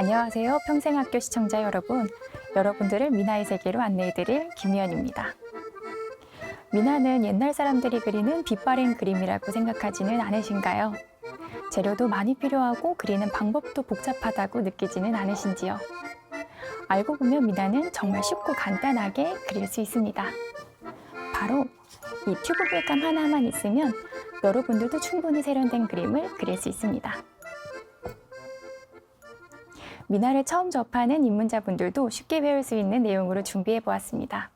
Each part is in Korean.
안녕하세요. 평생학교 시청자 여러분. 여러분들을 미나의 세계로 안내해드릴 김희연입니다. 미나는 옛날 사람들이 그리는 빛바랜 그림이라고 생각하지는 않으신가요? 재료도 많이 필요하고 그리는 방법도 복잡하다고 느끼지는 않으신지요? 알고 보면 미나는 정말 쉽고 간단하게 그릴 수 있습니다. 바로 이 튜브 물감 하나만 있으면 여러분들도 충분히 세련된 그림을 그릴 수 있습니다. 미나를 처음 접하는 입문자분들도 쉽게 배울 수 있는 내용으로 준비해 보았습니다.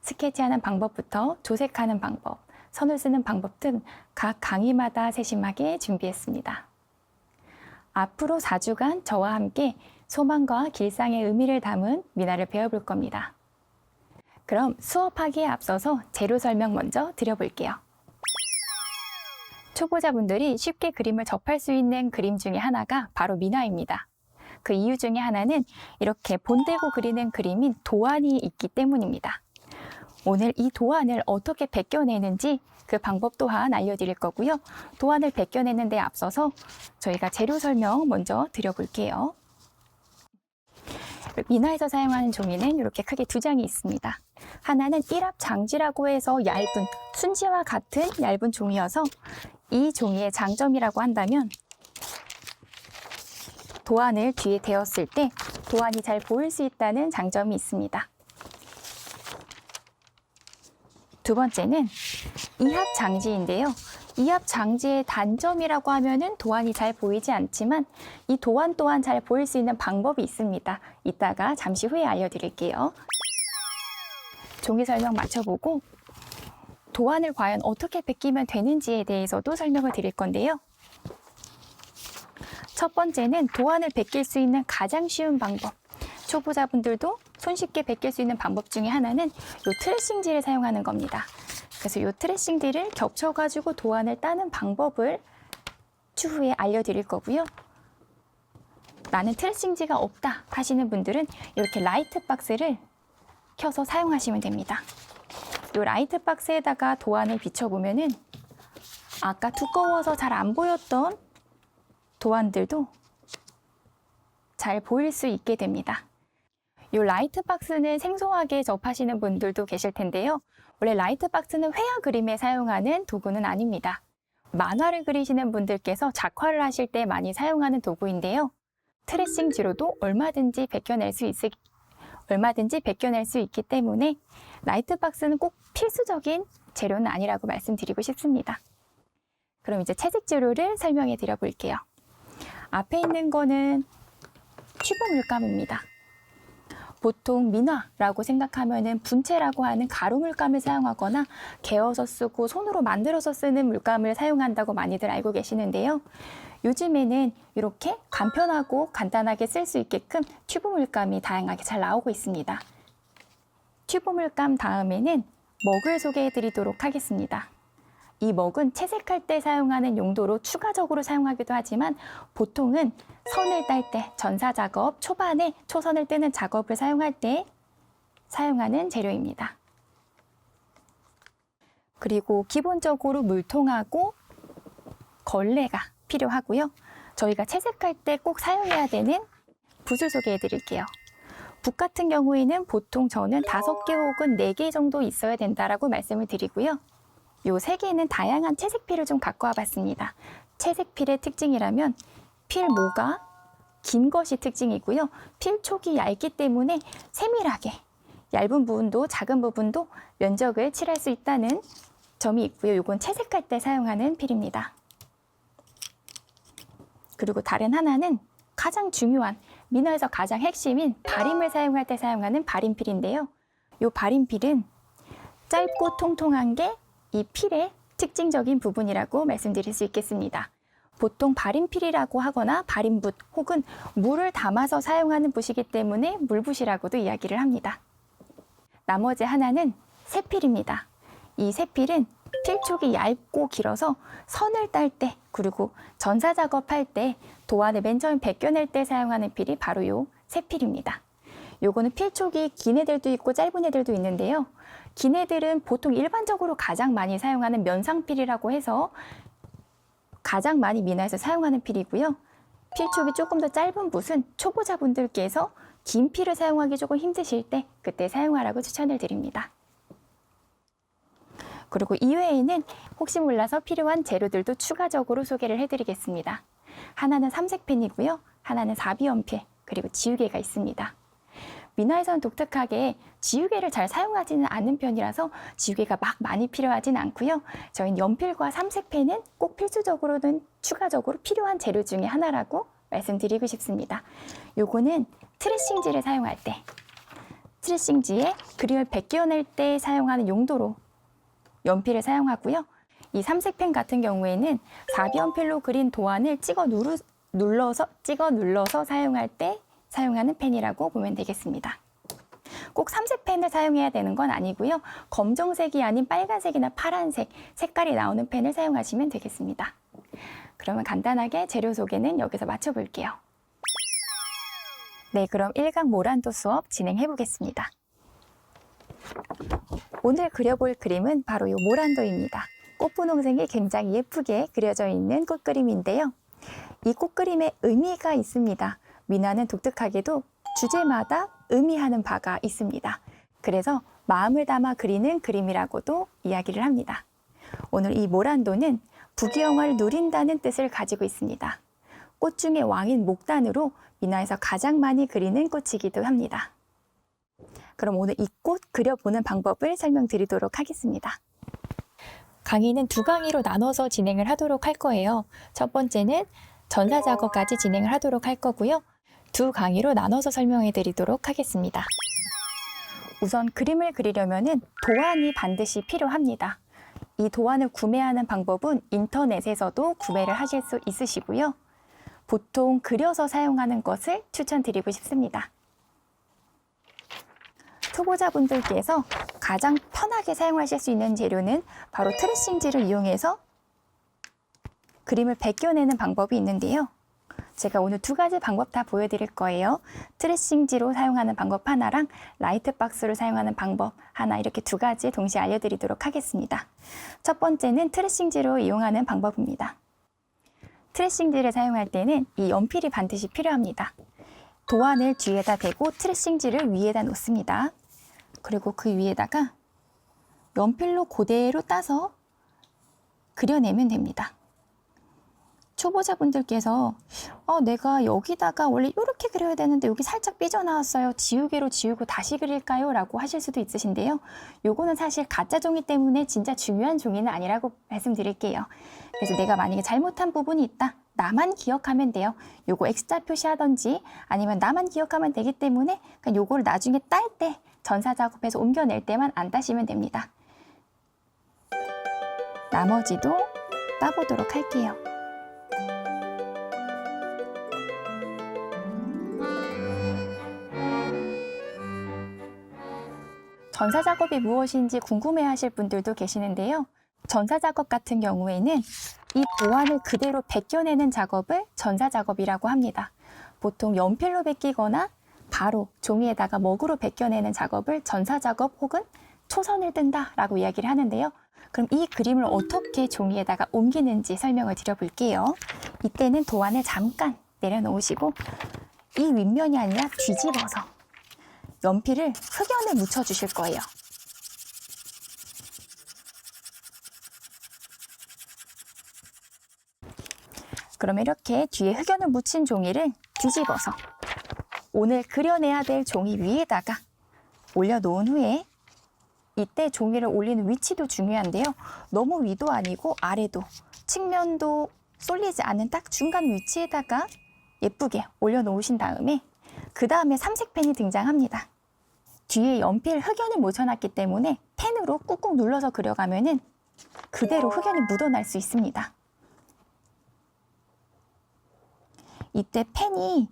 스케치하는 방법부터 조색하는 방법, 선을 쓰는 방법 등 각 강의마다 세심하게 준비했습니다. 앞으로 4주간 저와 함께 소망과 길상의 의미를 담은 미나를 배워볼 겁니다. 그럼 수업하기에 앞서서 재료 설명 먼저 드려볼게요. 초보자분들이 쉽게 그림을 접할 수 있는 그림 중에 하나가 바로 미나입니다. 그 이유 중에 하나는 이렇게 본대고 그리는 그림인 도안이 있기 때문입니다. 오늘 이 도안을 어떻게 벗겨내는지 그 방법 또한 알려드릴 거고요. 도안을 벗겨내는 데 앞서서 저희가 재료 설명 먼저 드려볼게요. 미나에서 사용하는 종이는 이렇게 크게 두 장이 있습니다. 하나는 일합 장지라고 해서 얇은 순지와 같은 얇은 종이어서 이 종이의 장점이라고 한다면 도안을 뒤에 대었을 때 도안이 잘 보일 수 있다는 장점이 있습니다. 두 번째는 이합 장지인데요. 이합 장지의 단점이라고 하면은 도안이 잘 보이지 않지만 이 도안 또한 잘 보일 수 있는 방법이 있습니다. 이따가 잠시 후에 알려드릴게요. 종이 설명 맞춰보고 도안을 과연 어떻게 베끼면 되는지에 대해서도 설명을 드릴 건데요. 첫 번째는 도안을 베낄 수 있는 가장 쉬운 방법. 초보자분들도 손쉽게 베낄 수 있는 방법 중에 하나는 이 트레싱지를 사용하는 겁니다. 그래서 이 트레싱지를 겹쳐가지고 도안을 따는 방법을 추후에 알려드릴 거고요. 나는 트레싱지가 없다 하시는 분들은 이렇게 라이트 박스를 켜서 사용하시면 됩니다. 이 라이트 박스에다가 도안을 비춰보면은 아까 두꺼워서 잘 안 보였던 도안들도 잘 보일 수 있게 됩니다. 이 라이트 박스는 생소하게 접하시는 분들도 계실 텐데요. 원래 라이트 박스는 회화 그림에 사용하는 도구는 아닙니다. 만화를 그리시는 분들께서 작화를 하실 때 많이 사용하는 도구인데요. 트레싱지로도 얼마든지 벗겨낼 수 있을 얼마든지 벗겨낼 수 있기 때문에 라이트 박스는 꼭 필수적인 재료는 아니라고 말씀드리고 싶습니다. 그럼 이제 채색 재료를 설명해 드려 볼게요. 앞에 있는 거는 튜브 물감입니다. 보통 민화라고 생각하면은 분체라고 하는 가루 물감을 사용하거나 개어서 쓰고 손으로 만들어서 쓰는 물감을 사용한다고 많이들 알고 계시는데요. 요즘에는 이렇게 간편하고 간단하게 쓸 수 있게끔 튜브 물감이 다양하게 잘 나오고 있습니다. 튜브 물감 다음에는 먹을 소개해 드리도록 하겠습니다. 이 먹은 채색할 때 사용하는 용도로 추가적으로 사용하기도 하지만 보통은 선을 딸 때 전사 작업 초반에 초선을 뜨는 작업을 사용할 때 사용하는 재료입니다. 그리고 기본적으로 물통하고 걸레가 필요하고요. 저희가 채색할 때 꼭 사용해야 되는 붓을 소개해 드릴게요. 붓 같은 경우에는 보통 저는 다섯 개 혹은 네 개 정도 있어야 된다라고 말씀을 드리고요. 요세 개는 다양한 채색필을 좀 갖고 와봤습니다. 채색필의 특징이라면 필 모가 긴 것이 특징이고요. 필 촉이 얇기 때문에 세밀하게 얇은 부분도 작은 부분도 면적을 칠할 수 있다는 점이 있고요. 이건 채색할 때 사용하는 필입니다. 그리고 다른 하나는 가장 중요한 민화에서 가장 핵심인 바림을 사용할 때 사용하는 바림필인데요. 이 바림필은 짧고 통통한 게 이 필의 특징적인 부분이라고 말씀드릴 수 있겠습니다. 보통 바림필이라고 하거나 바림붓 혹은 물을 담아서 사용하는 붓이기 때문에 물붓이라고도 이야기를 합니다. 나머지 하나는 세필입니다. 이 세필은 필촉이 얇고 길어서 선을 딸 때 그리고 전사 작업할 때 도안을 맨 처음 벗겨낼 때 사용하는 필이 바로 요 세필입니다. 요거는 필촉이 긴 애들도 있고 짧은 애들도 있는데요. 긴 애들은 보통 일반적으로 가장 많이 사용하는 면상필이라고 해서 가장 많이 민화에서 사용하는 필이고요. 필촉이 조금 더 짧은 붓은 초보자분들께서 긴 필을 사용하기 조금 힘드실 때 그때 사용하라고 추천을 드립니다. 그리고 이외에는 혹시 몰라서 필요한 재료들도 추가적으로 소개를 해드리겠습니다. 하나는 삼색펜이고요. 하나는 사비연필, 그리고 지우개가 있습니다. 미나에서는 독특하게 지우개를 잘 사용하지는 않는 편이라서 지우개가 막 많이 필요하진 않고요. 저희는 연필과 삼색펜은 꼭 필수적으로는 추가적으로 필요한 재료 중에 하나라고 말씀드리고 싶습니다. 요거는 트레싱지를 사용할 때 트레싱지에 그림을 벗겨낼 때 사용하는 용도로 연필을 사용하고요. 이 삼색펜 같은 경우에는 사비연필로 그린 도안을 찍어 누르, 눌러서 찍어 눌러서 사용할 때 사용하는 펜이라고 보면 되겠습니다. 꼭 삼색펜을 사용해야 되는 건 아니고요. 검정색이 아닌 빨간색이나 파란색 색깔이 나오는 펜을 사용하시면 되겠습니다. 그러면 간단하게 재료 소개는 여기서 마쳐볼게요. 네, 그럼 1강 모란도 수업 진행해 보겠습니다. 오늘 그려볼 그림은 바로 이 모란도입니다. 꽃분홍색이 굉장히 예쁘게 그려져 있는 꽃그림인데요. 이 꽃그림에 의미가 있습니다. 미나는 독특하게도 주제마다 의미하는 바가 있습니다. 그래서 마음을 담아 그리는 그림이라고도 이야기를 합니다. 오늘 이 모란도는 부귀영화를 누린다는 뜻을 가지고 있습니다. 꽃 중의 왕인 목단으로 미나에서 가장 많이 그리는 꽃이기도 합니다. 그럼 오늘 이 꽃 그려보는 방법을 설명드리도록 하겠습니다. 강의는 두 강의로 나눠서 진행을 하도록 할 거예요. 첫 번째는 전사 작업까지 진행을 하도록 할 거고요. 두 강의로 나눠서 설명해 드리도록 하겠습니다. 우선 그림을 그리려면은 도안이 반드시 필요합니다. 이 도안을 구매하는 방법은 인터넷에서도 구매를 하실 수 있으시고요. 보통 그려서 사용하는 것을 추천드리고 싶습니다. 초보자분들께서 가장 편하게 사용하실 수 있는 재료는 바로 트레싱지를 이용해서 그림을 벗겨내는 방법이 있는데요. 제가 오늘 두 가지 방법 다 보여드릴 거예요. 트레싱지로 사용하는 방법 하나랑 라이트 박스로 사용하는 방법 하나 이렇게 두 가지 동시에 알려드리도록 하겠습니다. 첫 번째는 트레싱지로 이용하는 방법입니다. 트레싱지를 사용할 때는 이 연필이 반드시 필요합니다. 도안을 뒤에다 대고 트레싱지를 위에다 놓습니다. 그리고 그 위에다가 연필로 그대로 따서 그려내면 됩니다. 초보자분들께서 어, 내가 여기다가 원래 이렇게 그려야 되는데 여기 살짝 삐져나왔어요. 지우개로 지우고 다시 그릴까요? 라고 하실 수도 있으신데요. 요거는 사실 가짜 종이 때문에 진짜 중요한 종이는 아니라고 말씀드릴게요. 그래서 내가 만약에 잘못한 부분이 있다. 나만 기억하면 돼요. 요거 X자 표시하던지 아니면 나만 기억하면 되기 때문에 그냥 요거를 나중에 딸 때 전사 작업해서 옮겨낼 때만 안 따시면 됩니다. 나머지도 따보도록 할게요. 전사 작업이 무엇인지 궁금해 하실 분들도 계시는데요. 전사 작업 같은 경우에는 이 도안을 그대로 벗겨내는 작업을 전사 작업이라고 합니다. 보통 연필로 벗기거나 바로 종이에다가 먹으로 벗겨내는 작업을 전사 작업 혹은 초선을 뜬다라고 이야기를 하는데요. 그럼 이 그림을 어떻게 종이에다가 옮기는지 설명을 드려볼게요. 이때는 도안을 잠깐 내려놓으시고 이 윗면이 아니라 뒤집어서 연필을 흑연에 묻혀 주실 거예요. 그러면 이렇게 뒤에 흑연을 묻힌 종이를 뒤집어서 오늘 그려내야 될 종이 위에다가 올려놓은 후에 이때 종이를 올리는 위치도 중요한데요. 너무 위도 아니고 아래도 측면도 쏠리지 않는 딱 중간 위치에다가 예쁘게 올려놓으신 다음에 그 다음에 삼색펜이 등장합니다. 뒤에 연필 흑연을 묻혀놨기 때문에 펜으로 꾹꾹 눌러서 그려가면 은 그대로 흑연이 묻어날 수 있습니다. 이때 펜이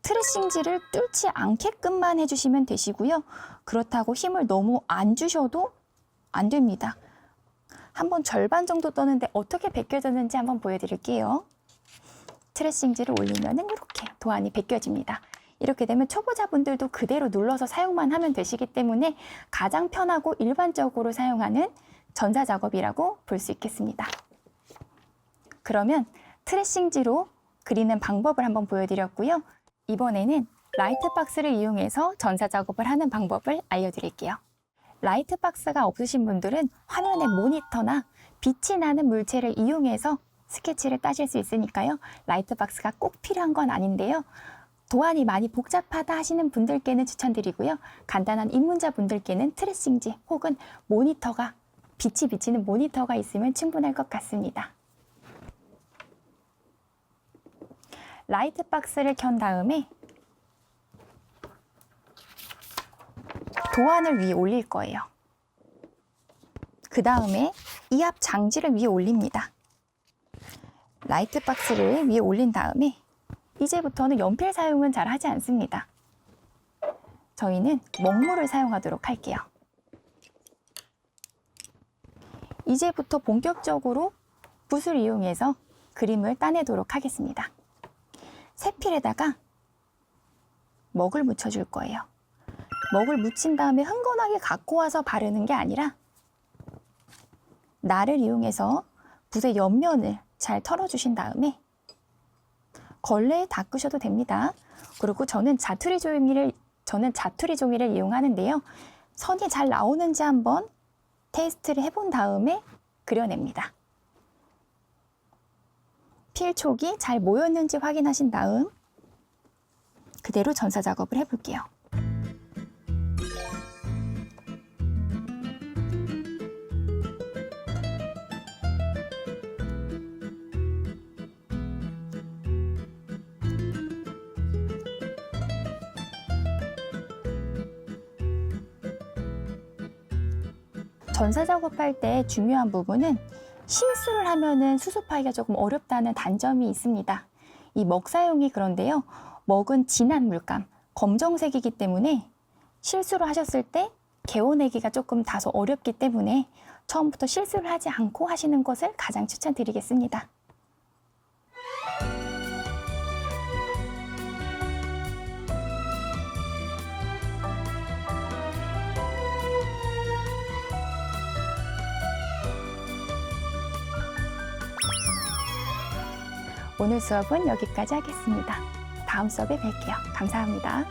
트레싱지를 뚫지 않게끔만 해주시면 되시고요. 그렇다고 힘을 너무 안 주셔도 안 됩니다. 한번 절반 정도 떠는데 어떻게 벗겨졌는지 한번 보여드릴게요. 트레싱지를 올리면 이렇게 도안이 벗겨집니다. 이렇게 되면 초보자분들도 그대로 눌러서 사용만 하면 되시기 때문에 가장 편하고 일반적으로 사용하는 전자 작업이라고 볼 수 있겠습니다. 그러면 트레싱지로 그리는 방법을 한번 보여드렸고요. 이번에는 라이트 박스를 이용해서 전사 작업을 하는 방법을 알려드릴게요. 라이트 박스가 없으신 분들은 화면의 모니터나 빛이 나는 물체를 이용해서 스케치를 따실 수 있으니까요. 라이트 박스가 꼭 필요한 건 아닌데요. 도안이 많이 복잡하다 하시는 분들께는 추천드리고요. 간단한 입문자 분들께는 트레싱지 혹은 모니터가 빛이 비치는 모니터가 있으면 충분할 것 같습니다. 라이트 박스를 켠 다음에 도안을 위에 올릴 거예요. 그 다음에 이압 장지를 위에 올립니다. 라이트 박스를 위에 올린 다음에 이제부터는 연필 사용은 잘 하지 않습니다. 저희는 먹물을 사용하도록 할게요. 이제부터 본격적으로 붓을 이용해서 그림을 따내도록 하겠습니다. 세필에다가 먹을 묻혀줄 거예요. 먹을 묻힌 다음에 흥건하게 갖고 와서 바르는 게 아니라 날을 이용해서 붓의 옆면을 잘 털어주신 다음에 걸레에 닦으셔도 됩니다. 그리고 저는 자투리 종이를 저는 자투리 종이를 이용하는데요. 선이 잘 나오는지 한번 테스트를 해본 다음에 그려냅니다. 필촉이 잘 모였는지 확인하신 다음 그대로 전사 작업을 해볼게요. 전사 작업할 때 중요한 부분은 실수를 하면은 수습하기가 조금 어렵다는 단점이 있습니다. 이 먹 사용이 그런데요. 먹은 진한 물감, 검정색이기 때문에 실수를 하셨을 때 개워내기가 조금 다소 어렵기 때문에 처음부터 실수를 하지 않고 하시는 것을 가장 추천드리겠습니다. 오늘 수업은 여기까지 하겠습니다. 다음 수업에 뵐게요. 감사합니다.